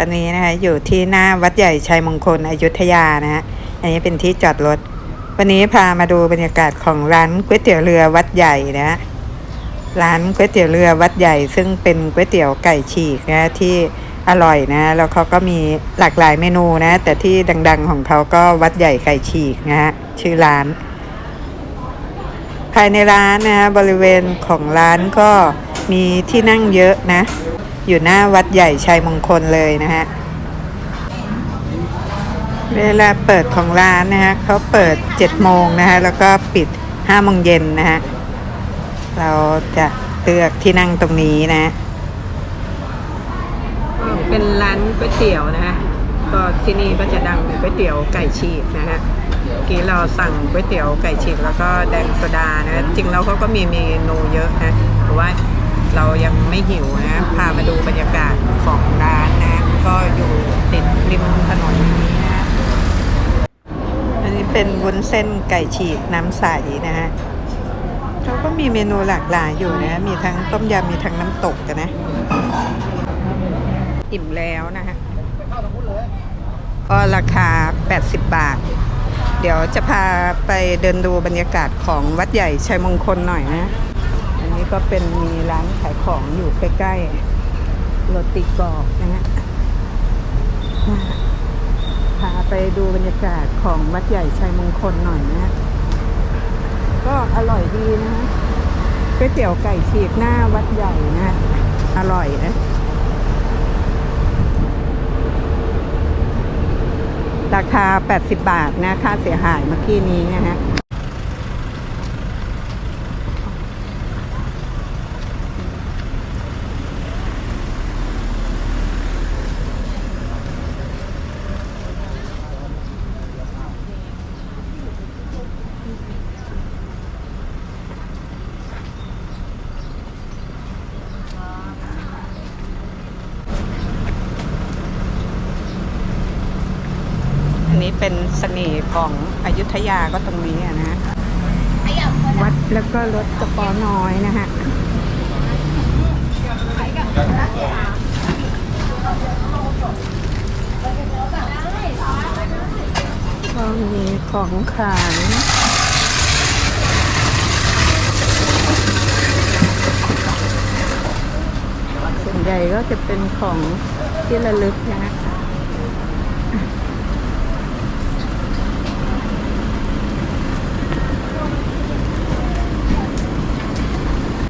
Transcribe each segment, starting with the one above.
ตอนนี้นะคะอยู่ที่หน้าวัดใหญ่ชัยมงคลอยุธยานะฮะอันนี้เป็นที่จอดรถ วันนี้พามาดูบรรยากาศของร้านก๋วยเตี๋ยวเรือวัดใหญ่นะฮะร้านก๋วยเตี๋ยวเรือวัดใหญ่ ซึ่งเป็นก๋วยเตี๋ยวไก่ฉีกนะที่อร่อยนะแล้วเขาก็มีหลากหลายเมนูนะ แต่ที่ดัง ๆ ของเขาก็วัดใหญ่ไก่ฉีกนะฮะชื่อร้าน ภายในร้านนะฮะบริเวณของร้านก็มีที่นั่งเยอะนะ อยู่หน้าวัดใหญ่ชัยมงคลเลยนะฮะ เวลาเปิดของร้านนะฮะเขาเปิด7โมงนะฮะแล้วก็ปิด5โมงเย็นนะฮะ เราจะเลือกที่นั่งตรงนี้นะ เป็นร้านก๋วยเตี๋ยวนะฮะก็ที่นี่ก็จะดังก๋วยเตี๋ยวไก่ฉีกนะฮะเมื่อกี้เราสั่งก๋วยเตี๋ยวไก่ฉีกแล้วก็แดงโซดานะจริงแล้วเขาก็มีเมนูเยอะนะแต่ว่าเรายังไม่หิวนะ พามาดูบรรยากาศของร้านนะ ก็อยู่ติดริมถนนนี้นะ อันนี้ เป็นวุ้นเส้นไก่ฉีกน้ำใสนะฮะเขาก็มีเมนูหลากหลายอยู่นะ มีทั้งต้มยำมีทั้งน้ำตกกันนะ อิ่มแล้วนะฮะก็ราคา 80 บาท เดี๋ยวจะพาไปเดินดูบรรยากาศของวัดใหญ่ชัยมงคลหน่อยนะ อันนี้ก็เป็นมีร้านขายของอยู่ใกล้ๆโรตีกรอบนะฮะ พาไปดูบรรยากาศของวัดใหญ่ชัยมงคลหน่อยนะฮะก็อร่อยดีนะก๋วยเตี๋ยวไก่ฉีกหน้าวัดใหญ่นะฮะอร่อยนะราคา 80 บาทนะ ค่าเสียหายเมื่อกี้นี้นะฮะ เป็นเสน่ห์ของอยุธยาก็ตรงนี้อะนะวัดแล้วก็รถกระป๋อน้อยนะฮะก็มีของขายส่วนใหญ่ก็จะเป็นของที่ระลึกนะฮะ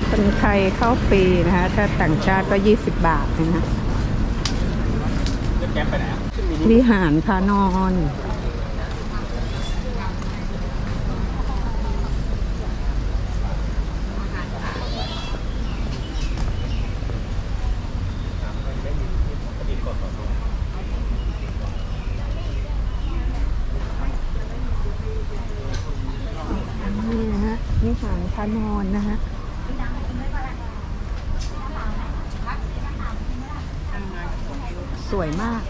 คนไท ยเข้าฟรีนะคะ ถ้าต่างชาติก็ 20 บาทนะฮะวิหารพานอนนี่นะฮะวิหารพานอนนะฮะ สวยมาก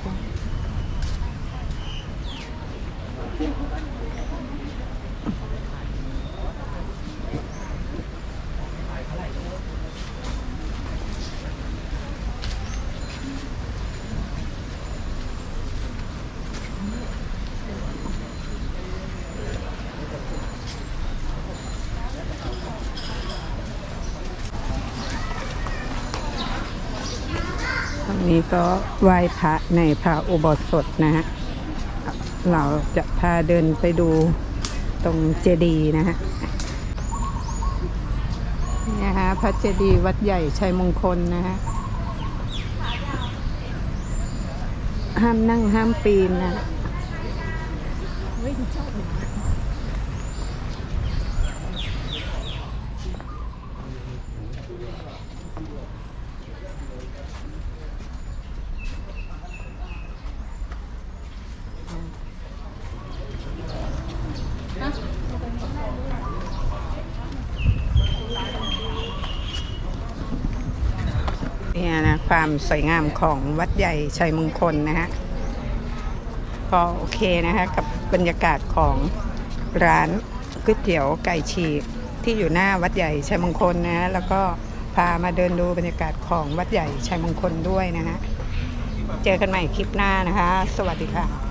นี้ก็ไหว้พระในพระอุโบสถนะฮะ เราจะพาเดินไปดูตรงเจดีย์นะฮะนี่ฮะพระเจดีย์วัดใหญ่ชัยมงคลนะฮะ ห้ามนั่งห้ามปีนนะ ความสวยงามของวัดใหญ่ชัยมงคลนะฮะก็โอเคนะคะกับบรรยากาศของร้านก๋วยเตี๋ยวไก่ฉีกที่อยู่หน้าวัดใหญ่ชัยมงคลนะแล้วก็พามาเดินดูบรรยากาศของวัดใหญ่ชัยมงคลด้วยนะฮะเจอกันใหม่คลิปหน้านะคะ สวัสดีค่ะ